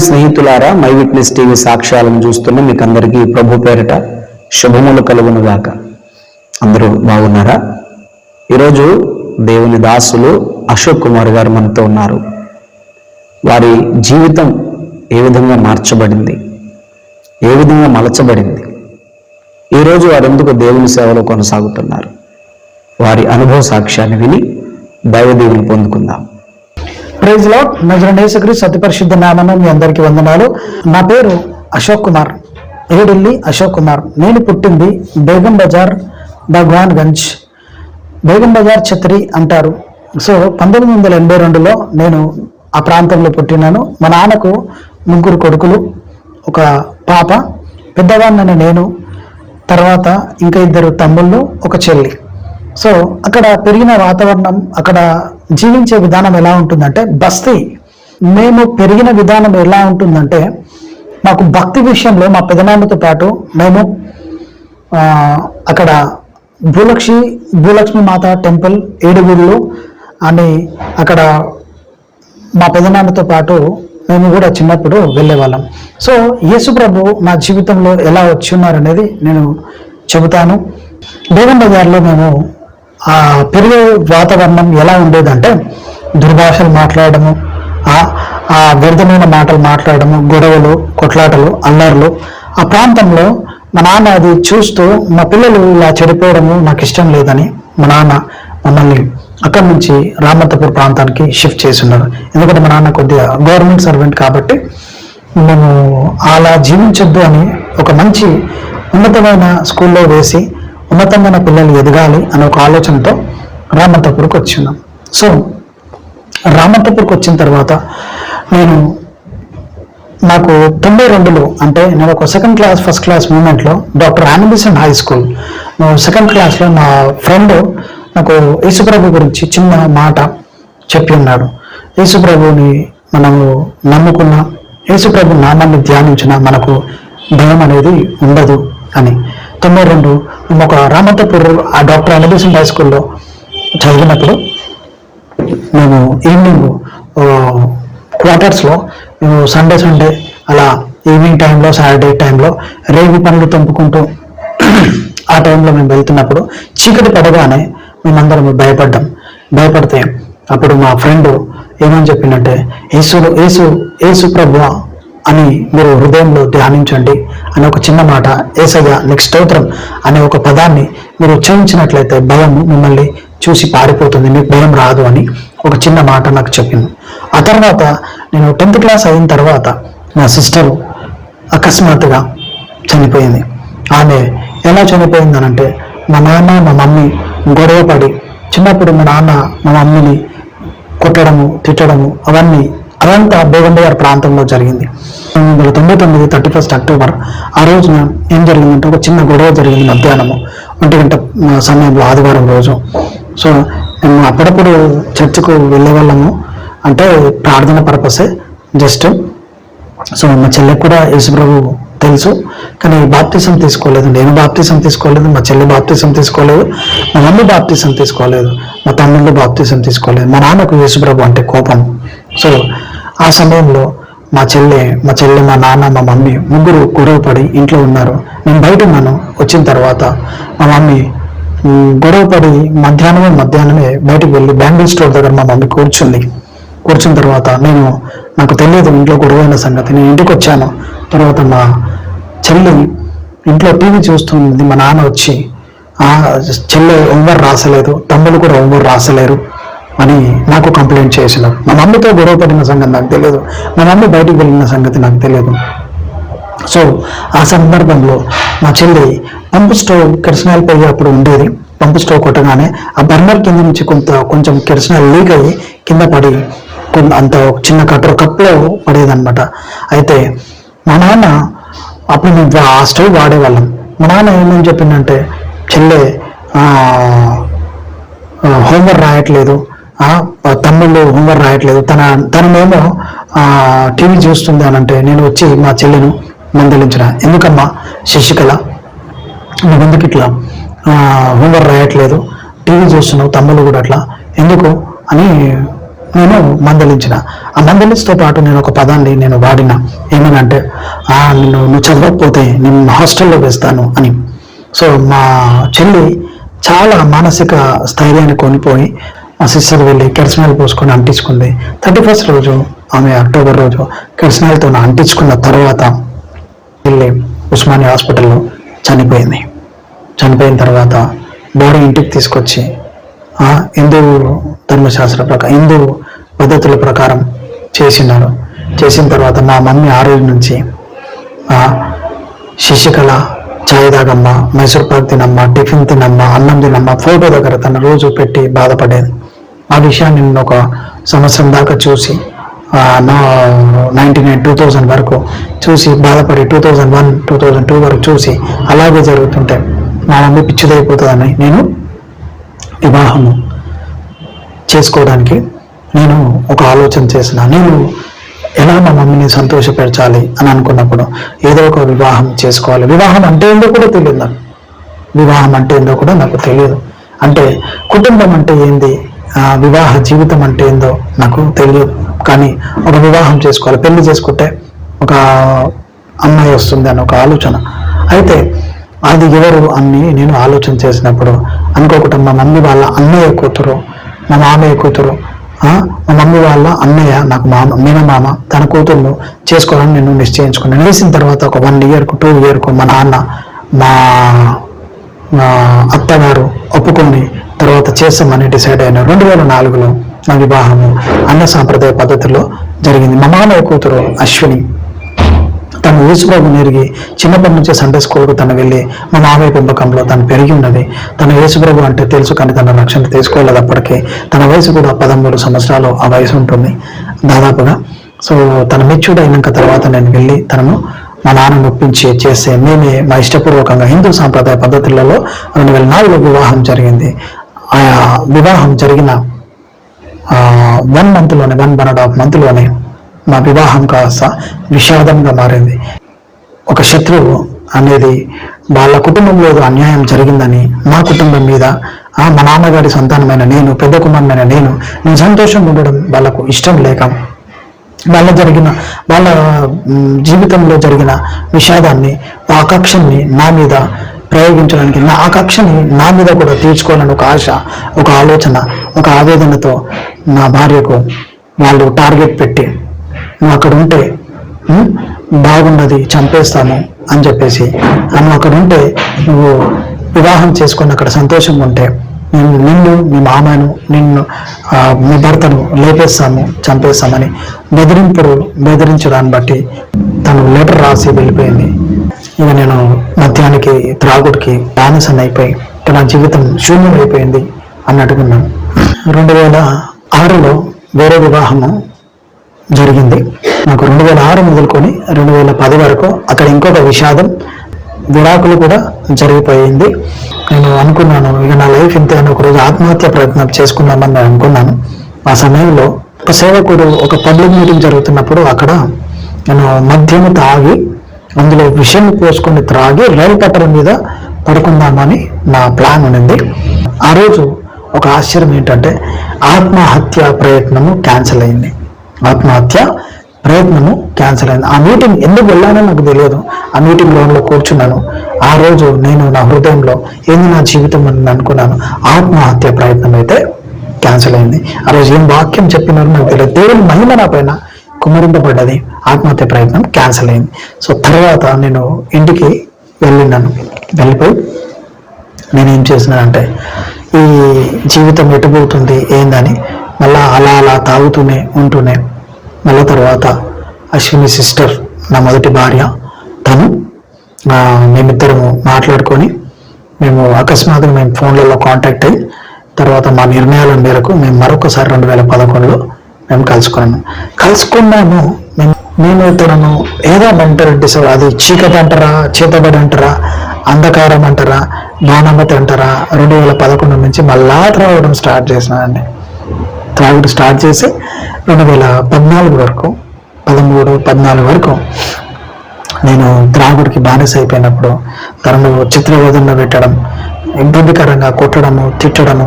స్నేహితులారా my witness TV సాక్ష్యాలను చూస్తున్న మీకు అందరికీ ప్రభు పేరిట శుభములు కలుగును గాక అందరూ బాగున్నారా? ఈరోజు దేవుని దాసులు అశోక్ కుమార్ గారు మనతో ఉన్నారు. వారి జీవితం ఏ విధంగా మార్చబడింది? ఏ విధంగా మలచబడింది? ఈరోజు వారు ఎందుకు దేవుని సేవలో కొనసాగుతున్నారు? వారి అనుభవ సాక్ష్యాన్ని విని దైవదేవుని పొందుకుందాం. ప్రైజ్ లాడ్ నజరనేసగ్రి సత్యపరిశుద్ధ నామన మీ అందరికీ వందనాలు. నా పేరు అశోక్ కుమార్. ఏడిల్లి అశోక్ కుమార్. నేను పుట్టింది బేగం బజార్ భగవాన్ గంజ్. బేగం బజార్ ఛత్రి అంటారు. సో పంతొమ్మిది వందల ఎనభై రెండులో నేను ఆ ప్రాంతంలో పుట్టినాను. మా నాన్నకు ముగ్గురు కొడుకులు ఒక పాప పెద్దవాడిన నేను తర్వాత ఇంకా ఇద్దరు తమ్ముళ్ళు ఒక చెల్లి. సో అక్కడ పెరిగిన వాతావరణం అక్కడ జీవించే విధానం ఎలా ఉంటుందంటే బస్తీ. మేము పెరిగిన విధానం ఎలా ఉంటుందంటే మాకు భక్తి విషయంలో మా పెదనాన్నతో పాటు మేము అక్కడ భూలక్ష్మి భూలక్ష్మి మాత టెంపుల్ ఏడుగుళ్ళు అని అక్కడ మా పెదనాన్నతో పాటు మేము కూడా చిన్నప్పుడు వెళ్ళేవాళ్ళం. సో యేసు ప్రభు నా జీవితంలో ఎలా వచ్చి ఉన్నారనేది నేను చెబుతాను. బేగం బజార్లో మేము పెరిగే వాతావరణం ఎలా ఉండేదంటే దుర్భాషలు మాట్లాడము ఆ ఆ వ్యర్థమైన మాటలు మాట్లాడము గొడవలు కొట్లాటలు అల్లర్లు. ఆ ప్రాంతంలో మా నాన్న అది చూస్తూ మా పిల్లలు ఇలా చెడిపోవడము నాకు ఇష్టం లేదని మా నాన్న మమ్మల్ని అక్కడి నుంచి రామతపూర్ ప్రాంతానికి షిఫ్ట్ చేసి ఉన్నారు ఎందుకంటే మా నాన్న కొద్దిగా గవర్నమెంట్ సర్వెంట్ కాబట్టి మేము అలా జీవించొద్దు అని ఒక మంచి ఉన్నతమైన స్కూల్లో వేసి ఉన్నతమైన పిల్లలు ఎదగాలి అనే ఒక ఆలోచనతో రామంతపూర్కి వచ్చిన్నాం సో రామంతపూర్కి వచ్చిన తర్వాత నేను నాకు తొంభై రెండులో అంటే నేను ఒక సెకండ్ క్లాస్ ఫస్ట్ క్లాస్ మూమెంట్లో డాక్టర్ ఆనిబిసన్ హై స్కూల్. సెకండ్ క్లాస్లో నా ఫ్రెండ్ నాకు యేసుప్రభు గురించి చిన్న మాట చెప్పి ఉన్నాడు. యేసుప్రభుని మనము నమ్ముకున్న. యేసుప్రభు నామాన్ని ధ్యానించిన మనకు భయం అనేది ఉండదు అని. తొంభై రెండు మేము ఒక రామంతపూర్ ఆ డాక్టర్ అనిబిసన్ హై స్కూల్లో చదివినప్పుడు మేము ఈవినింగ్ క్వార్టర్స్లో మేము సండే సండే అలా ఈవినింగ్ టైంలో సాటర్డే టైంలో రేగు పనులు తెంపుకుంటూ ఆ టైంలో మేము వెళ్తున్నప్పుడు చీకటి పడగానే మేమందరం భయపడ్డాం. భయపడితే అప్పుడు మా ఫ్రెండ్ ఏమని చెప్పిందంటే యేసు యేసు యేసు ప్రభు అని మీరు హృదయంలో ధ్యానించండి అనే ఒక చిన్న మాట ఏసయ్య నీకు స్తోత్రం అనే ఒక పదాన్ని మీరు ఉచ్చరించినట్లయితే భయం మిమ్మల్ని చూసి పారిపోతుంది మీకు భయం రాదు అని ఒక చిన్న మాట నాకు చెప్పింది. ఆ తర్వాత నేను టెన్త్ క్లాస్ అయిన తర్వాత నా సిస్టరు అకస్మాత్తుగా చనిపోయింది. ఆమె ఎలా చనిపోయిందనంటే మా నాన్న మా మమ్మీ గొడవ పడి చిన్నప్పుడు మా నాన్న మా మమ్మీని కొట్టడము తిట్టడము అవన్నీ అదంతా బేగంబగారి ప్రాంతంలో జరిగింది. వందల తొంభై తొమ్మిది థర్టీ ఫస్ట్ అక్టోబర్ ఆ రోజున ఏం జరిగిందంటే ఒక చిన్న గొడవ జరిగింది మధ్యాహ్నము. ఒంటి గంట సమయంలో ఆదివారం రోజు. సో మేము అప్పుడప్పుడు చర్చికు వెళ్ళే వాళ్ళము. అంటే ప్రార్థన పర్పసే జస్ట్. సో మా చెల్లెకి కూడా యేసుప్రభు తెలుసు. కానీ బాప్తిసం తీసుకోలేదు. నేను బాప్తిసం తీసుకోలేదు మా చెల్లి బాప్తిసం తీసుకోలేదు మా మమ్మీ బాప్తిసం తీసుకోలేదు మా తమ్ముళ్ళు బాప్తిసం తీసుకోలేదు మా నాన్నకు యేసుప్రభు అంటే కోపం. సో ఆ సమయంలో మా చెల్లె మా చెల్లె మా నాన్న మా మమ్మీ ముగ్గురు గొడవపడి ఇంట్లో ఉన్నారు. నేను బయట ఉన్నాను. వచ్చిన తర్వాత మా మమ్మీ గొడవపడి మధ్యాహ్నమే మధ్యాహ్నమే బయటకు వెళ్ళి బ్యాంగిల్ స్టోర్ దగ్గర మా మమ్మీ కూర్చుంది. కూర్చున్న తర్వాత నేను నాకు తెలియదు ఇంట్లో గొడవైన సంగతి. నేను ఇంటికి వచ్చాను. తర్వాత మా చెల్లి ఇంట్లో టీవీ చూస్తుంది. మా నాన్న వచ్చి చెల్లె హోంవర్క్ రాసలేదు. తమ్ముడు కూడా హోంవర్క్ రాసలేరు. అని నాకు కంప్లైంట్ చేసినారు మా మమ్మీతో గొడవ పడిన సంగతి నాకు తెలియదు. మా మమ్మీ బయటికి వెళ్ళిన సంగతి నాకు తెలియదు. సో ఆ సందర్భంలో మా చెల్లి పంపు స్టవ్ కిరసనాయిల్ పొయ్యి అప్పుడు ఉండేది. పంపు స్టవ్ కొట్టగానే ఆ బర్నర్ కింద నుంచి కొంత కొంచెం కిరసనాయిల్ లీక్ అయ్యి కింద పడి కొంత అంత చిన్న కట్టర్ కప్లో పడేదనమాట అయితే మా నాన్న అప్పుడు మేము ఆ స్టవ్ వాడేవాళ్ళం. మా నాన్న ఏమని చెప్పిందంటే చెల్లె హోంవర్క్ రాయట్లేదు. తమ్ముళ్ళు హోంవర్క్ రాయట్లేదు. తన తననేమో టీవీ చూస్తుంది అని అంటే నేను వచ్చి మా చెల్లెను మందలించిన. ఎందుకమ్మా శశికళ నువ్వు ఎందుకు ఇట్లా హోంవర్క్ రాయట్లేదు? టీవీ చూస్తున్నావు తమ్ముళ్ళు కూడా అట్లా. ఎందుకు? అని నేను మందలించిన. ఆ మందలించతో పాటు నేను ఒక పదాన్ని నేను వాడిన. ఏమనంటే నిన్ను నువ్వు చదవకపోతే నేను హాస్టల్లో వేస్తాను అని. సో మా చెల్లి చాలా మానసిక స్థైర్యాన్ని కొనిపోయి మా సిస్టర్ వెళ్ళి కెరసనాలు పోసుకొని అంటించుకుంది. థర్టీ ఫస్ట్ రోజు ఆమె అక్టోబర్ రోజు కెరసనాలతో అంటించుకున్న తర్వాత వెళ్ళి ఉస్మానియా హాస్పిటల్లో చనిపోయింది. చనిపోయిన తర్వాత బాడీ ఇంటికి తీసుకొచ్చి హిందూ ధర్మశాస్త్ర ప్రకారం హిందూ పద్ధతుల ప్రకారం చేసినారు. చేసిన తర్వాత మా మమ్మీ ఆ రోజు నుంచి శిశికళ శశికళ చాయ్ తాగమ్మ మైసూర్ పాక్ తినమ్మ టిఫిన్ తినమ్మ అన్నం తినమ్మ ఫోటో దగ్గర తన రోజు పెట్టి బాధపడేది. ఆ విషయాన్ని నేను ఒక సంవత్సరం దాకా చూసి నా నైంటీ నైన్ టూ థౌజండ్ వరకు చూసి బాధపడి two thousand one two thousand two వరకు చూసి అలాగే జరుగుతుంటే మా మమ్మీ పిచ్చిదైపోతుందని నేను వివాహము చేసుకోవడానికి నేను ఒక ఆలోచన చేసిన. నేను ఎలా మా మమ్మీని సంతోషపెరచాలి అని అనుకున్నప్పుడు ఏదో ఒక వివాహం చేసుకోవాలి. వివాహం అంటే ఏందో కూడా తెలియదు నాకు. వివాహం అంటే ఏందో కూడా నాకు తెలియదు. అంటే కుటుంబం అంటే ఏంది? వివాహ జీవితం అంటే ఏందో నాకు తెలియదు కానీ ఒక వివాహం చేసుకోవాలి. పెళ్ళి చేసుకుంటే ఒక అమ్మాయి వస్తుంది అని ఒక ఆలోచన. అయితే అది ఎవరు అని నేను ఆలోచన చేసినప్పుడు అనుకోకుండా మా మమ్మీ వాళ్ళ అన్నయ్య కూతురు మా మామయ్య కూతురు మా మమ్మీ వాళ్ళ అన్నయ్య నాకు మామ మీనమామ తన కూతుర్ను చేసుకోవాలని నేను నిశ్చయించుకున్నాను. వేసిన తర్వాత ఒక వన్ ఇయర్కు టూ ఇయర్కు మా నాన్న మా మా అత్తగారు ఒప్పుకొని తర్వాత చేస్తామని డిసైడ్ అయిన రెండు వేల నాలుగులో నా వివాహము అన్న సాంప్రదాయ పద్ధతిలో జరిగింది. మా మామయ్య కూతురు అశ్విని తను యేసుబాబు నెరిగి చిన్నప్పటి నుంచే సండే స్కూల్కు తను వెళ్ళి మా మామయ్య పెంపకంలో తను పెరిగి ఉన్నది. తన యేసుప్రభు అంటే తెలుసు కానీ తన రక్షణ తీసుకోలేదు అప్పటికే. తన వయసు కూడా పదమూడు సంవత్సరాలు ఆ వయసు ఉంటుంది దాదాపుగా. సో తన మెచ్యూర్డ్ అయినాక తర్వాత నేను వెళ్ళి తనను మా నాన్న ఒప్పించి చేస్తే మేమే మా ఇష్టపూర్వకంగా హిందూ సాంప్రదాయ పద్ధతులలో రెండు వేల నాలుగులో వివాహం జరిగింది. ఆయా వివాహం జరిగిన వన్ మంత్లోనే వన్ వన్ అండ్ హాఫ్ మంత్లోనే మా వివాహం కాస్త విషాదంగా మారింది. ఒక శత్రువు అనేది వాళ్ళ కుటుంబంలో ఏదో అన్యాయం జరిగిందని మా కుటుంబం మీద ఆ మా నాన్నగారి సంతానమైన నేను పెద్ద కుమారమైన నేను నేను సంతోషం ఉండడం వాళ్ళకు ఇష్టం లేక వాళ్ళ జరిగిన వాళ్ళ జీవితంలో జరిగిన విషాదాన్ని ఆ కక్షని నా మీద ప్రయోగించడానికి నా ఆ కక్షని నా మీద కూడా తీర్చుకోవాలని ఒక ఆశ ఒక ఆలోచన ఒక ఆవేదనతో నా భార్యకు వాళ్ళు టార్గెట్ పెట్టి నువ్వు అక్కడ ఉంటే బాగున్నది చంపేస్తాను అని చెప్పేసి నువ్వు అక్కడ ఉంటే నువ్వు వివాహం చేసుకుని అక్కడ సంతోషంగా ఉంటే నేను నిన్ను మీ మామను నిన్ను మీ భర్తను లేపేస్తాము చంపేస్తామని బెదిరింపుడు బెదిరించడాన్ని బట్టి తను లెటర్ రాసి వెళ్ళిపోయింది. ఇక నేను మద్యానికి త్రాగుడికి బానిసన్ అయిపోయి ఇక నా జీవితం శూన్యం అయిపోయింది అన్నట్టుకున్నాను రెండు వేల ఆరులో వేరే వివాహము జరిగింది. నాకు రెండు వేల ఆరు మొదలుకొని రెండు వేల పది వరకు అక్కడ ఇంకొక విషాదం విడాకులు కూడా జరిగిపోయింది. నేను అనుకున్నాను ఇక నా లైఫ్ ఇంతే అని ఒకరోజు ఆత్మహత్య ప్రయత్నం చేసుకుందామని నేను అనుకున్నాను. ఆ సమయంలో ఒక సేవకుడు ఒక పబ్లిక్ మీటింగ్ జరుగుతున్నప్పుడు అక్కడ నేను మద్యము తాగి అందులో విషయం పోసుకొని త్రాగి రైలు పట్టల మీద పడుకుందామని నా ప్లాన్ ఉండింది ఆ రోజు ఒక ఆశ్చర్యం ఏంటంటే ఆత్మహత్య ప్రయత్నము క్యాన్సిల్ అయింది. ఆత్మహత్య ప్రయత్నము క్యాన్సిల్ అయింది. ఆ మీటింగ్ ఎందుకు వెళ్ళానో నాకు తెలియదు. ఆ మీటింగ్ లోన్లో కూర్చున్నాను. ఆ రోజు నేను నా హృదయంలో ఏంది నా జీవితం అని అనుకున్నాను. ఆత్మహత్య ప్రయత్నం అయితే క్యాన్సిల్ అయింది. ఆ రోజు ఏం వాక్యం చెప్పినారో నాకు తెలియదు. దేవుని మహిమ నా పైన కుమరింపబడ్డది ఆత్మహత్య ప్రయత్నం క్యాన్సిల్ అయింది. సో తర్వాత నేను ఇంటికి వెళ్ళినాను. వెళ్ళిపోయి నేనేం చేసినానంటే ఈ జీవితం ఎటుపోతుంది ఏందని మళ్ళా అలా అలా తాగుతూనే ఉంటూనే మళ్ళీ తర్వాత అశ్విని సిస్టర్ నా మొదటి భార్య తను మేమిద్దరము మాట్లాడుకొని మేము అకస్మాత్తుగా మేము ఫోన్లలో కాంటాక్ట్ అయ్యి తర్వాత మా నిర్ణయాల మేరకు మేము మరొకసారి రెండు వేల పదకొండులో మేము కలుసుకున్నాము. కలుసుకున్నాము. మేము నేను ఇతను ఏదో మెంటల్ డిసర్ అది చీకటి అంటారా చేతబడి అంటారా అంధకారం అంటారా బాణమతి అంటారా రెండు వేల పదకొండు నుంచి మళ్ళా త్రాగడం స్టార్ట్ చేసినానండి త్రాగడం స్టార్ట్ చేసి రెండు వేల పద్నాలుగు వరకు పదమూడు పద్నాలుగు వరకు నేను త్రాగుడికి బానిస అయిపోయినప్పుడు తనను చిత్రవేదంలో పెట్టడం ఇబ్బందికరంగా కొట్టడము తిట్టడము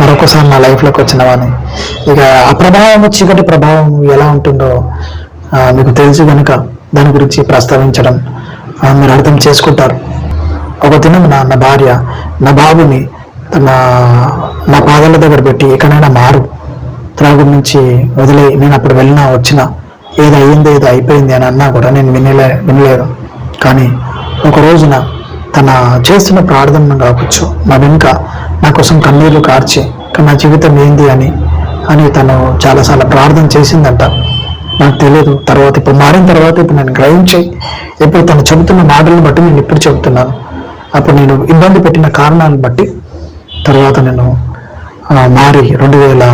మరొకసారి నా లైఫ్లోకి వచ్చిన ఇక ఆ ప్రభావం చీకటి ప్రభావం ఎలా ఉంటుందో మీకు తెలుసు కనుక దాని గురించి ప్రస్తావించడం మీరు అర్థం చేసుకుంటారు. ఒక దినం నా నా భార్య నా బాబుని తన నా పాదాల దగ్గర పెట్టి ఎక్కడైనా మారు త్రాగు నుంచి వదిలే నేను అప్పుడు వెళ్ళినా వచ్చినా ఏది అయ్యింది ఏదో అయిపోయింది అని అన్నా కూడా నేను వినలే వినలేదు. కానీ ఒక రోజున తన చేస్తున్న ప్రార్థన కావచ్చు నా వెనుక నా కోసం కన్నీళ్ళు కార్చి నా జీవితం ఏంది అని అని తను చాలాసార్లు ప్రార్థన చేసిందంట. నాకు తెలియదు తర్వాత ఇప్పుడు మారిన తర్వాత ఇప్పుడు నేను గ్రహించి ఇప్పుడు తను చెబుతున్న మాటలను బట్టి నేను ఇప్పుడు చెబుతున్నాను. అప్పుడు నేను ఇబ్బంది పెట్టిన కారణాలను బట్టి తర్వాత నేను మారి రెండు వేల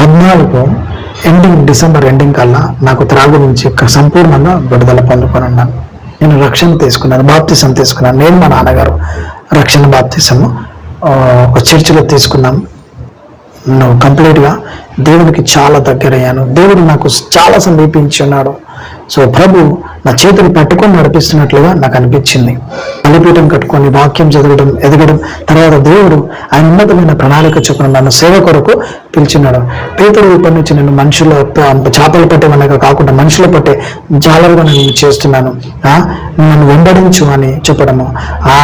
పద్నాలుగు ఎండింగ్ డిసెంబర్ ఎండింగ్ కల్లా నాకు త్రాగు నుంచి సంపూర్ణంగా విడుదల పొందుకొని ఉన్నాను. నేను రక్షణ తీసుకున్నాను బాప్తిసం తీసుకున్నాను. నేను మా నాన్నగారు రక్షణ బాప్తిసము ఆ, ఒక చర్చిలో తీసుకున్నాం. నువ్వు కంప్లీట్గా దేవునికి చాలా దగ్గరయ్యాను. దేవుడు నాకు చాలా సమీపించి ఉన్నాడు సో ప్రభు నా చేతులు పట్టుకొని నడిపిస్తున్నట్లుగా నాకు అనిపించింది. బలిపీఠం కట్టుకొని వాక్యం చదవడం ఎదగడం తర్వాత దేవుడు ఆయన ఉన్నతమైన ప్రణాళిక చొప్పున నన్ను సేవ కొరకు పిలిచినాడు. పేతురు ఇప్పటి నుంచి నేను మనుషుల చేపలు పట్టేవనగా కాకుండా మనుషుల పట్టే జాలరుగా నేను చేస్తున్నాను. నన్ను వెంబడించు అని చెప్పడము. ఆ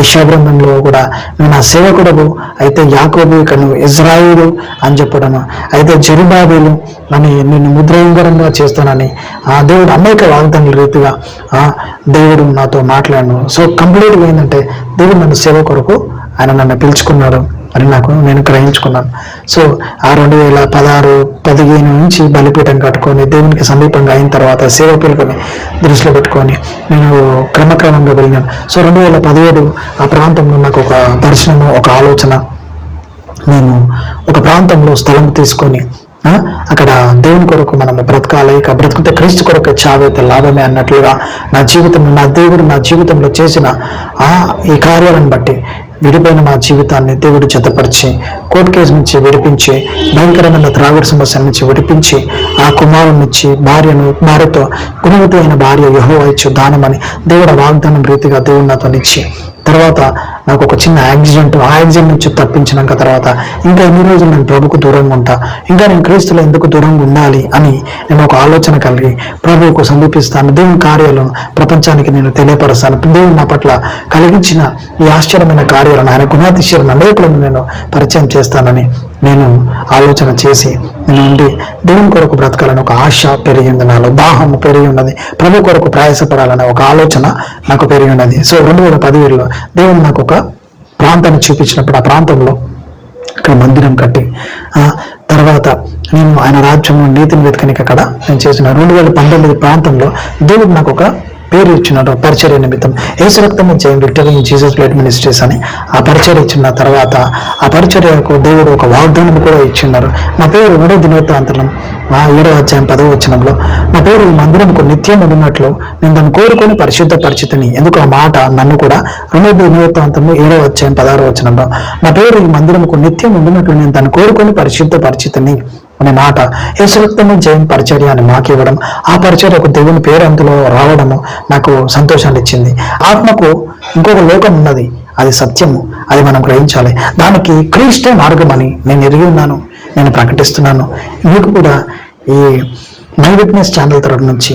యశాగ్రంథంలో కూడా నేను నా సేవకుడవు అయితే యాకోబు కను ఇజ్రాయిలు అని చెప్పడము. అయితే జెరుబాబేలు అని నిన్ను ముద్రయంకరంగా చేస్తానని ఆ దేవుడు అనేక వాగ్దానుల రీతిగా ఆ దేవుడు నాతో మాట్లాడను. సో కంప్లీట్గా ఏంటంటే దేవుడు నన్ను సేవ కొరకు ఆయన నన్ను పిలుచుకున్నాడు అని నాకు నేను గ్రహించుకున్నాను. సో ఆ రెండు వేల పదహారు పదిహేను నుంచి బలిపీఠం కట్టుకొని దేవునికి సమీపంగా అయిన తర్వాత సేవ పిలుకొని దృష్టిలో పెట్టుకొని నేను క్రమక్రమంగా వెళ్ళినాను. సో రెండు వేల పదిహేడు ఆ ప్రాంతంలో నాకు ఒక దర్శనము ఒక ఆలోచన. నేను ఒక ప్రాంతంలో స్థలం తీసుకొని అక్కడ దేవుని కొరకు మనము బ్రతకాలి ఇక బ్రతుకుతే క్రీస్తు కొరకు చావైతే లాభమే అన్నట్లుగా నా జీవితం నా దేవుడు నా జీవితంలో చేసిన ఆ ఈ కార్యాలను బట్టి విడిపోయిన మా జీవితాన్ని దేవుడు జతపరిచి కోర్టు కేసు నుంచి విడిపించి భయంకరమైన త్రాగుడు సమస్య నుంచి విడిపించి ఆ కుమారునిచ్చి భార్యను భార్యతో గుణవతి అయిన భార్య యహో ఇచ్చు దానమని దేవుడు వాగ్దానం రీతిగా దేవుడు నాతో ఇచ్చి తర్వాత నాకు ఒక చిన్న యాక్సిడెంట్ ఆ యాక్సిడెంట్ నుంచి తప్పించినాక తర్వాత ఇంకా ఎన్ని రోజులు నేను ప్రభుకు దూరంగా ఉంటా? ఇంకా నేను క్రీస్తులో ఎందుకు దూరంగా ఉండాలి అని నేను ఒక ఆలోచన కలిగి ప్రభువుకు సమీపిస్తాను. దేవుని కార్యాలను ప్రపంచానికి నేను తెలియపరుస్తాను. దేవుని నా పట్ల కలిగించిన ఈ ఆశ్చర్యమైన కార్యాలను ఆయన గుణాతిశీలను అనేకులను నేను పరిచయం చేస్తానని నేను ఆలోచన చేసి నేను ఉండి దేవుని కొరకు బ్రతకాలని ఒక ఆశ పెరిగింది నాలో దాహం పెరిగి ఉన్నది. ప్రభు కొరకు ప్రయాసపడాలనే ఒక ఆలోచన నాకు పెరిగి ఉన్నది. సో రెండు వేల పదివేలలో దేవుడు నాకు ఒక ప్రాంతాన్ని చూపించినప్పుడు ఆ ప్రాంతంలో ఇక్కడ మందిరం కట్టి తర్వాత నేను ఆయన రాజ్యంలో నీతిని వెతకనికి అక్కడ నేను చేసిన. రెండు వేల పంతొమ్మిది ప్రాంతంలో దేవుడు నాకు ఒక పేరు ఇచ్చినాడు పరిచర్య నిమిత్తం ఏసు రక్తం చేయండి విక్టరీ జీసస్ ప్లేట్ మినిస్ట్రీస్ అని ఆ పరిచర్య ఇచ్చిన తర్వాత ఆ పరిచర్యకు దేవుడు ఒక వాగ్దానం కూడా ఇచ్చిన్నారు నా పేరు మూడో దినోత్తాంతరం ఆ ఏడో అధ్యాయం పదవ వచనంలో నా పేరు ఈ మందిరంకు నిత్యం ఉన్నట్లు నేను దాన్ని కోరుకొని పరిశుద్ధ పరిచితిని ఎందుకు ఆ మాట? నన్ను కూడా రెండో దినోత్తాంతము ఏడో అధ్యాయం పదహారో వచనంలో నా పేరు ఈ మందిరంకు నిత్యం ఉండినట్లు నేను దాన్ని కోరుకొని పరిశుద్ధ పరిచితిని అనే మాట. యేసురక్తము జయం పరిచర్య అని మాకు ఇవ్వడం ఆ పరిచర్యకు దేవుని పేరు అందులో రావడము నాకు సంతోషాన్ని ఇచ్చింది. ఆత్మకు ఇంకొక లోకం ఉన్నది అది సత్యము అది మనం గ్రహించాలి. దానికి క్రీస్తే మార్గం అని నేను ఎరిగి ఉన్నాను నేను ప్రకటిస్తున్నాను. మీకు కూడా ఈ మై విట్నెస్ ఛానల్ తరఫు నుంచి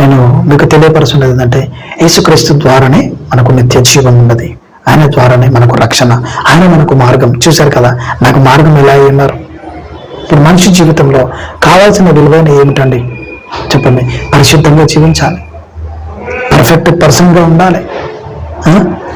నేను మీకు తెలియపరచున్నది ఏంటంటే యేసుక్రీస్తు ద్వారానే మనకు నిత్య జీవం ఉన్నది. ఆయన ద్వారానే మనకు రక్షణ ఆయన మనకు మార్గం. చూశారు కదా నాకు మార్గం ఎలా అయి ఉన్నారు? ఇప్పుడు మనిషి జీవితంలో కావాల్సిన విలువైన ఏమిటండి? చెప్పండి. పరిశుద్ధంగా జీవించాలి. పర్ఫెక్ట్ పర్సన్గా ఉండాలి.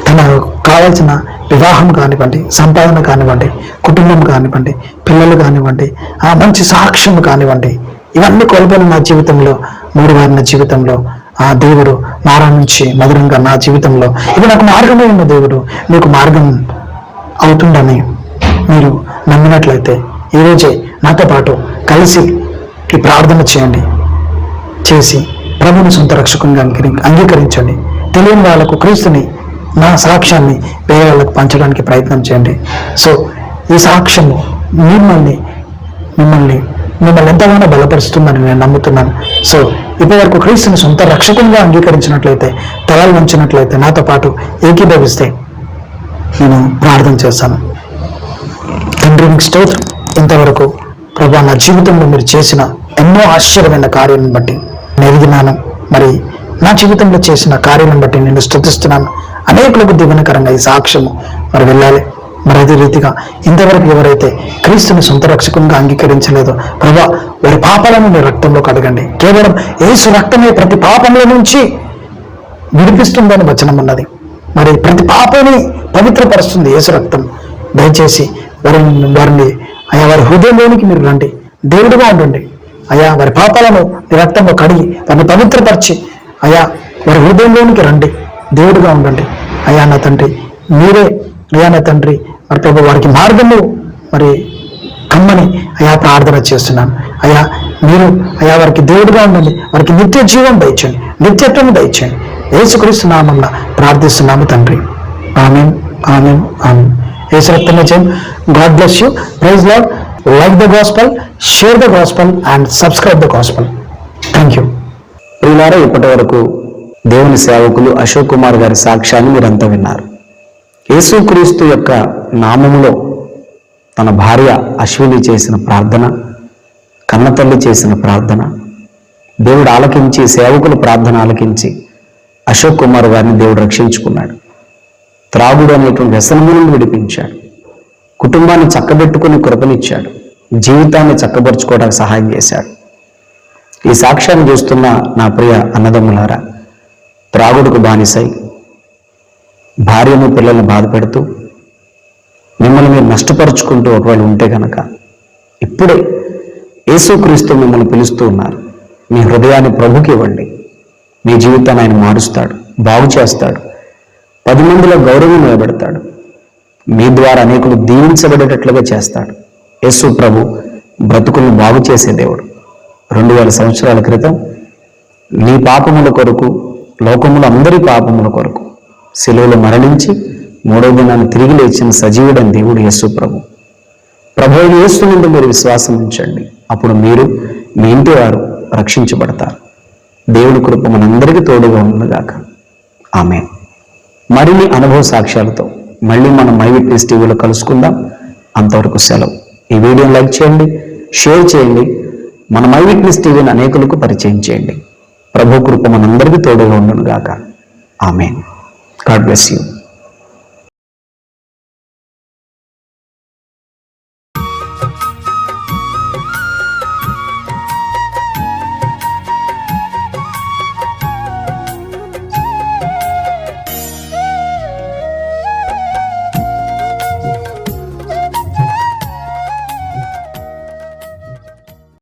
తన కావాల్సిన వివాహం కానివ్వండి సంపాదన కానివ్వండి కుటుంబం కానివ్వండి పిల్లలు కానివ్వండి ఆ మంచి సాక్ష్యం కానివ్వండి ఇవన్నీ కోల్పోయిన నా జీవితంలో మూడు వారిన జీవితంలో ఆ దేవుడు నారా నుంచి మధురంగా నా జీవితంలో ఇది నాకు మార్గమే ఉన్న దేవుడు మీకు మార్గం అవుతుండని మీరు నమ్మినట్లయితే ఈరోజే నాతో పాటు కలిసి ఈ ప్రార్థన చేయండి. చేసి ప్రభుని సొంత రక్షకునిగా అంగీకరించండి. తెలియని వాళ్ళకు క్రీస్తుని నా సాక్ష్యాన్ని వేరే వాళ్ళకు పంచడానికి ప్రయత్నం చేయండి. సో ఈ సాక్ష్యము మిమ్మల్ని మిమ్మల్ని మిమ్మల్ని ఎంతగానో బలపరుస్తుందని నేను నమ్ముతున్నాను. సో ఇప్పటి వరకు క్రీస్తుని సొంత రక్షకునిగా అంగీకరించినట్లయితే తలాలు వంచినట్లయితే నాతో పాటు ఏకీభవిస్తే నేను ప్రార్థన చేస్తాను. తండ్రి మీకు స్తోత్రం. ఇంతవరకు ప్రభా నా జీవితంలో మీరు చేసిన ఎన్నో ఆశ్చర్యమైన కార్యాలను బట్టి నేను మరి నా జీవితంలో చేసిన కార్యాలను బట్టి నేను స్తుతిస్తున్నాను అనేకులకు దీవెనకరంగా ఈ సాక్ష్యము మరి వెళ్ళాలి. మరి అదే రీతిగా ఇంతవరకు ఎవరైతే క్రీస్తుని సొంత రక్షకునిగా అంగీకరించలేదో ప్రభా వారి పాపాలను మీ రక్తంలో కడగండి. కేవలం ఏసు రక్తమే ప్రతి పాపంలో నుంచి విడిపిస్తుందని వచనం ఉన్నది. మరి ప్రతి పాపని పవిత్రపరుస్తుంది యేసు రక్తం. దయచేసి వారిని వారిని అయా వారి హృదయంలోనికి మీరు రండి. దేవుడిగా ఉండండి. అయా వారి పాపాలను రక్తంలో కడిగి వారిని పవిత్రపరిచి అయా వారి హృదయంలోనికి రండి. దేవుడుగా ఉండండి. అయా నా తండ్రి మీరే అయా నా తండ్రి మరి ప్రభు వారికి మార్గము మరి కమ్మని అయా ప్రార్థన చేస్తున్నాను. అయా మీరు అయా వారికి దేవుడుగా ఉండండి. వారికి నిత్య జీవం దయచండి నిత్యత్వం దయచండి ఏసుక్రీస్తు నామంలో ప్రార్థిస్తున్నాము తండ్రి. ఆమె ఆమె ఆమె యేసు చేయం God bless you praise lord like the gospel share the gospel and subscribe the gospel thank you ప్రియులారా ఇప్పటి వరకు దేవుని సేవకులు అశోక్ కుమార్ గారి సాక్ష్యాన్ని మీరంతా విన్నారు. యేసుక్రీస్తు యొక్క నామములో తన భార్య అశ్విని చేసిన ప్రార్థన కన్నతల్లి చేసిన ప్రార్థన దేవుడు ఆలకించి సేవకుల ప్రార్థన ఆలకించి అశోక్ కుమార్ గారిని దేవుడు రక్షించుకున్నాడు. త్రాగుడు అనేటువంటి వ్యసనము నుండి విడిపించాడు. కుటుంబాన్ని చక్కబెట్టుకుని కృపనిచ్చాడు. జీవితాన్ని చక్కబరుచుకోవడానికి సహాయం చేశాడు. ఈ సాక్ష్యాన్ని చూస్తున్న నా ప్రియ అన్నదమ్ములారా త్రాగుడుకు బానిసై భార్యను పిల్లల్ని బాధ పెడుతూ మిమ్మల్ని మీరు నష్టపరుచుకుంటూ ఒకవేళ ఉంటే కనుక ఇప్పుడే యేసుక్రీస్తు మిమ్మల్ని పిలుస్తూ ఉన్నారు. మీ హృదయాన్ని ప్రభుకి ఇవ్వండి. మీ జీవితాన్ని ఆయన మారుస్తాడు బాగు చేస్తాడు పది మందిలో గౌరవం నిలబెడతాడు. మీ ద్వారా అనేకులు దీవించబడేటట్లుగా చేస్తాడు. యేసు ప్రభు బ్రతుకులను బాగు చేసే దేవుడు. రెండు వేల సంవత్సరాల క్రితం నీ పాపముల కొరకు లోకముల అందరి పాపముల కొరకు సెలవులు మరణించి మూడో దినాన్ని తిరిగి లేచిన సజీవుడని దేవుడు యేసు ప్రభు. ప్రభు అయిన యేసు నుండి మీరు విశ్వాసం ఉంచండి. అప్పుడు మీరు మీ ఇంటి వారు రక్షించబడతారు. దేవుడి కృప మనందరికీ తోడుగా ఉన్నగాక. ఆమె మరిన్ని అనుభవ సాక్ష్యాలతో మళ్ళీ మనం మై విట్నెస్ టీవీలో కలుసుకుందాం. అంతవరకు సెలవు. ఈ వీడియోని లైక్ చేయండి షేర్ చేయండి మన మై విట్నెస్ టీవీని అనేకులకు పరిచయం చేయండి. ప్రభు కృప మనందరికీ తోడుగా ఉండును గాక ఆమె గాడ్ బ్లెస్ యూ.